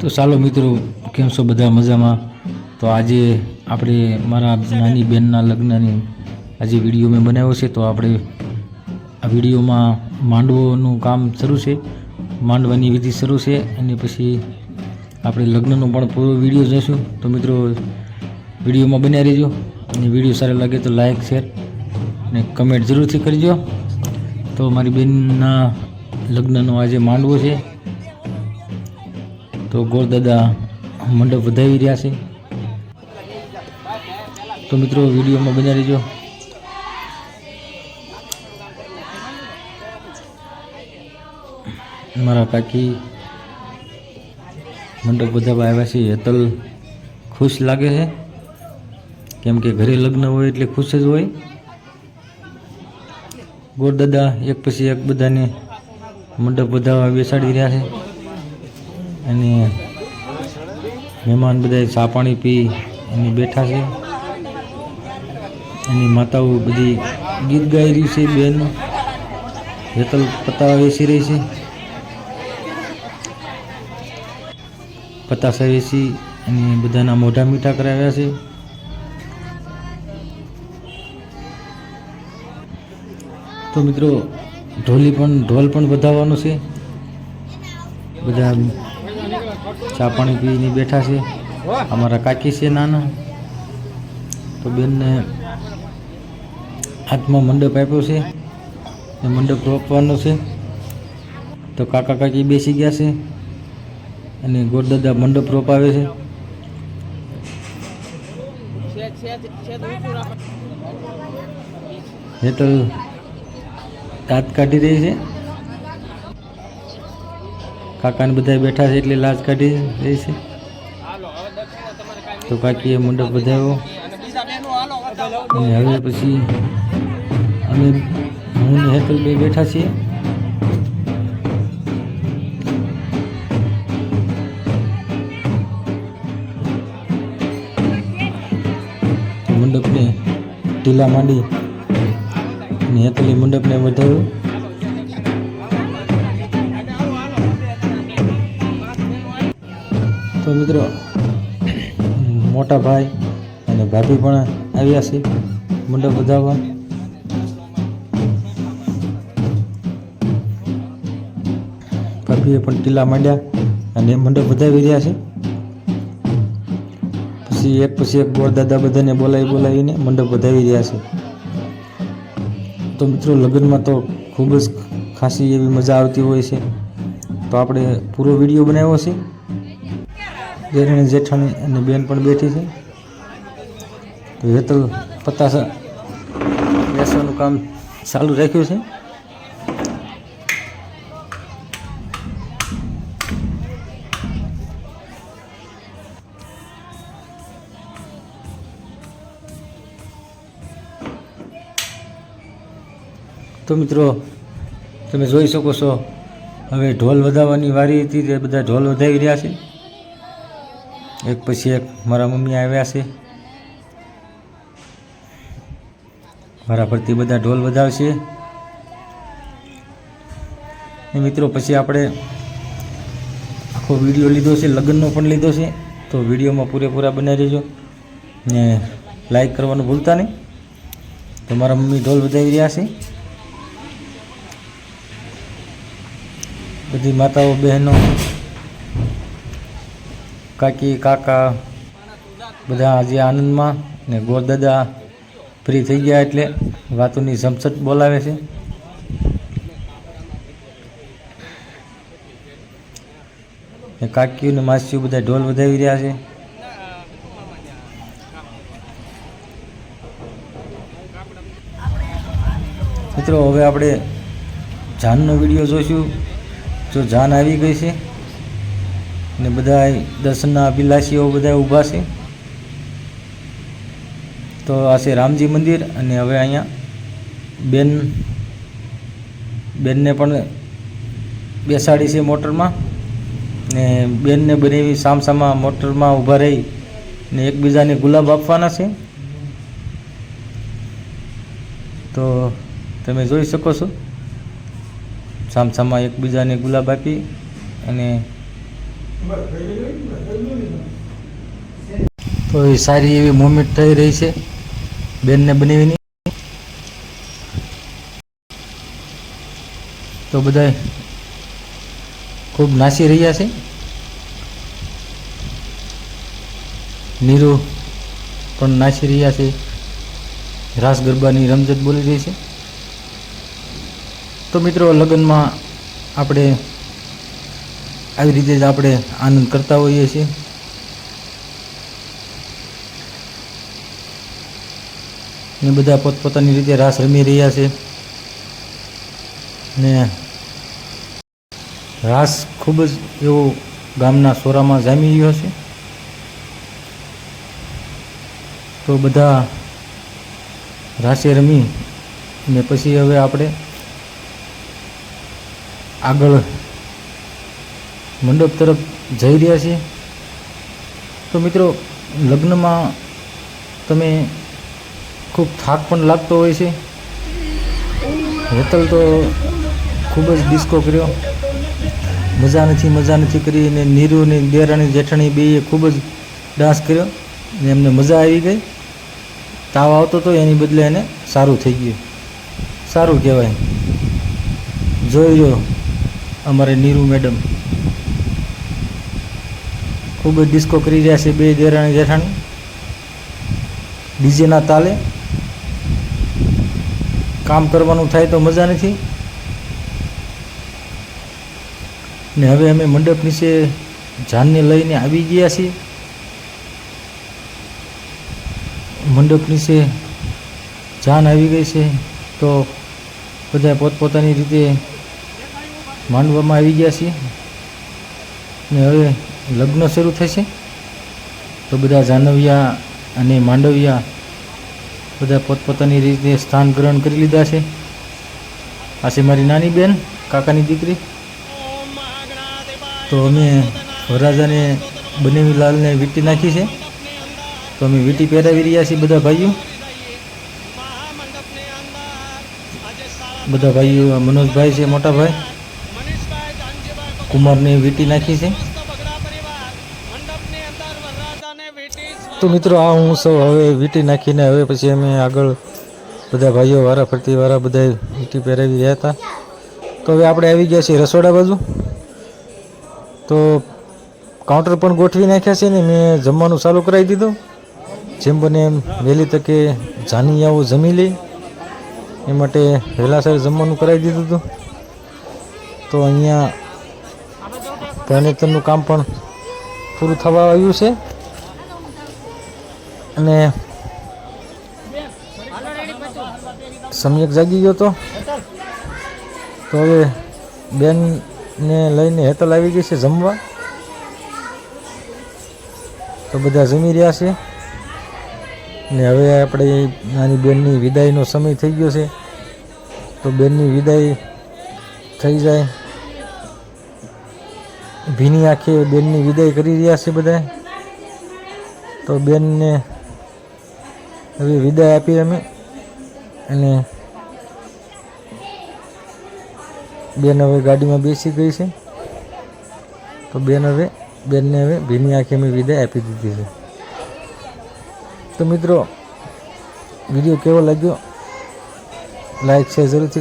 તો ચાલો મિત્રો, કેમ છો બધા મજામાં? તો આજે આપણે મારા નાની બહેનના લગ્નની આજે વીડિયો મેં બનાવ્યો છે, તો આપણે આ વિડીયોમાં માંડવોનું કામ શરૂ છે, માંડવાની વિધિ શરૂ છે, અને પછી આપણે લગ્નનો પણ પૂરો વીડિયો જોઈશું તો મિત્રો, વિડીયોમાં બન્યા રહેજો, અને વીડિયો સારો લાગે તો લાઇક શેર, અને કમેન્ટ જરૂરથી કરજો. તો મારી બેનના લગ્નનો આજે માંડવો છે તો ગોરદાદા મંડપ વધાવી રહ્યા છે. તો મિત્રો, વિડીયોમાં બન્યા રહેજો. મારા કાકી મંડપ વધાવવા આવ્યા છે. હેતલ ખુશ લાગે છે. કેમ કે ઘરે લગ્ન હોય એટલે ખુશ જ હોય. ગોરદાદા એક પછી એક બધાને મંડપ વધાવવા બેસાડી રહ્યા છે. અને મહેમાન બધા ચા પાણી પી અને બેઠા છે. એની માતાઓ બધી ગીત ગાઈ રહી છે બેન. હેતલ પતા વેચી રહી છે. પતાસા વેચી અને બધાના મોઢા મીઠા કરાવ્યા છે. તો મિત્રો ઢોલી પણ ઢોલ પણ વધાવવાનો છે. બધા ચા પાણી પીને બેઠા છે. અમારા કાકી છે નાના. તો બેનને હાથમાં મંડપ આપ્યો છે. એ મંડપ રોપવાનો છે. તો કાકા કાકી બેસી ગયા છે. અને ગોરદાદા મંડપ રોપાવે છે. હેતલ દાંત કાઢી રહી છે. કાકાને બધા બેઠા છે એટલે લાજ કાઢી રહી છે. તો કાકીએ મંડપ વધાવ્યો અને હવે પછી અમે હું ને હેતલ બે બેઠા છીએ. મંડપને ઢીલા માંડી અને હેતલે મંડપને વધાવ્યો. તો મિત્રો, મોટા ભાઈ અને ભાભી પણ આવ્યા છે મંડપ વધાવવા. ભાભીએ પણ ટીલા માંડ્યા અને મંડપ વધાવી રહ્યા છે. પછી એક પછી એક દાદા બધાને બોલાવી બોલાવીને મંડપ વધાવી રહ્યા છે. તો મિત્રો, લગ્નમાં તો ખૂબ જ ખાસી એવી મજા આવતી હોય છે. તો આપણે પૂરો વીડિયો બનાવ્યો છે. દેરાણી જેઠાણી અને બેન પણ બેઠી છે. હેતલ પતાસા બેસવાનું કામ ચાલુ રાખ્યું છે. તો મિત્રો, તમે જોઈ શકો છો, હવે ઢોલ વધાવવાની વારી હતી, તે બધા ઢોલ વધાવી રહ્યા છે. એક પછી એક મારા મમ્મી આવ્યા છે. મારા પરથી બધા ઢોલ વધાવશે એ મિત્રો, પછી આપણે આખો વીડિયો લીધો છે, લગ્નનો પણ લીધો છે, તો વિડીયોમાં પૂરેપૂરા બનાવી દેજો. ને લાઈક કરવાનું ભૂલતા નહીં. તો મારા મમ્મી ઢોલ વધાવી રહ્યા છે. બધી માતાઓ, બહેનો કાકી, કાકા બધા આજે આનંદમાં ને ગોરદાદા ફ્રી થઈ ગયા એટલે વાતોની સમસટ બોલાવે છે. ને કાકીઓ ને માસીઓ બધા ઢોલ વધાવી રહ્યા છે. મિત્રો, હવે આપણે જાનનો વીડિયો જોઈશું. જો જાન આવી ગઈ છે ને બધા દર્શનના અભિલાષીઓ બધા ઊભા છે. તો આ છે રામજી મંદિર અને હવે અહીંયા બેન, બેનને પણ બેસાડી છે મોટરમાં ને બેનને બનેવી સામસામા મોટરમાં ઊભા રહી ને એકબીજાને ગુલાબ આપવાના છે. તો તમે જોઈ શકો છો. સામસામા એકબીજાને ગુલાબ આપી અને તો એ સારી એવી મુમેન્ટ થઈ રહી છે. બેનને બનાવીની. તો બધા ખૂબ નાસી રહ્યા છે. નીરુ પણ નાસી રહ્યા છે. રાસ ગરબાની રમઝટ બોલી રહી છે. તો મિત્રો લગ્નમાં આપણે આવી રીતે જ આપણે આનંદ કરતા હોઈએ છીએ. ને બધા પોતપોતાની રીતે રાસ રમી રહ્યા છે. ને રાસ ખૂબ જ એવો ગામના સોરામાં જામી ગયો છે. તો બધા રાસે રમી ને પછી હવે આપણે આગળ મંડપ તરફ જઈ રહ્યા છીએ. તો મિત્રો, લગ્નમાં તમે ખૂબ થાક પણ લાગતો હોય છે. હેતલ તો ખૂબ જ ડિસ્કો કર્યો. મજા નથી મજા નથી કરી અને નીરુ ને દેરાણી જેઠાણી બેએ ખૂબ જ ડાન્સ કર્યો અને એમને મજા આવી ગઈ. તાવ આવતો હતો એની બદલે એને સારું થઈ ગયું. સારું કહેવાય. જોઈ લો અમારે નીરુ મેડમ. ખૂબ જ ડિસ્કો કરી રહ્યા છે બે દેરાણી જેઠાણી ડીજેના તાલે. કામ કરવાનું થાય તો મજા નથી. ને હવે અમે મંડપ નીચે જાનને લઈને આવી ગયા છીએ. મંડપ નીચે જાન આવી ગઈ છે તો બધા પોતપોતાની રીતે માંડવામાં આવી ગયા છીએ. ને હવે લગ્ન શરૂ થશે? તો બધા જાનવિયા અને માંડવિયા બધા પોતપોતાની રીતે સ્થાન ગ્રહણ કરી લીધા છે? આ છે મારી નાની બેન, કાકાની દીકરી. તો અમે વરરાજાને બનેવી લાલને વીંટી નાખી છે. તો અમે વીંટી પહેરાવી રહ્યા છીએ બધા ભાઈઓ. બધા ભાઈઓ મનોજભાઈ છે મોટા ભાઈ કુમારને વીંટી નાખી છે. તો મિત્રો, આ હું સૌ હવે વીંટી નાખીને હવે પછી અમે આગળ બધા ભાઈઓ વારા ફરતી વારા બધા વીંટી પહેરાવી રહ્યા હતા. તો હવે આપણે આવી ગયા છીએ રસોડા બાજુ. તો કાઉન્ટર પણ ગોઠવી નાખ્યા છે ને, મેં જમવાનું ચાલુ કરાવી દીધું. જેમ બને એમ વહેલી તકે જાનિયાઓ જમી લે. એ માટે વહેલાસર જમવાનું કરાવી દીધું હતું. તો અહીંયા ફર્નિચરનું કામ પણ પૂરું થવા આવ્યું છે. અને સમ્યક જાગી ગયો તો? તો હવે બેનને લઈને હેતલ આવી ગઈ છે જમવા. તો બધા જમી રહ્યા છે. ને હવે આપણે નાની બેનની વિદાયનો સમય થઈ ગયો છે. તો બેનની વિદાય થઈ જાય. ભીની આંખે બેનની વિદાય કરી રહ્યા છે બધા તો બેનને હવે વિદાય આપી અમે. અને બેન હવે ગાડીમાં બેસી ગઈ છે. તો બેન હવે, બેનને હવે ભીની આંખે અમે વિદાય આપી દીધી છે. તો મિત્રો, વીડિયો કેવો લાગ્યો? લાઈક છે, જરૂરથી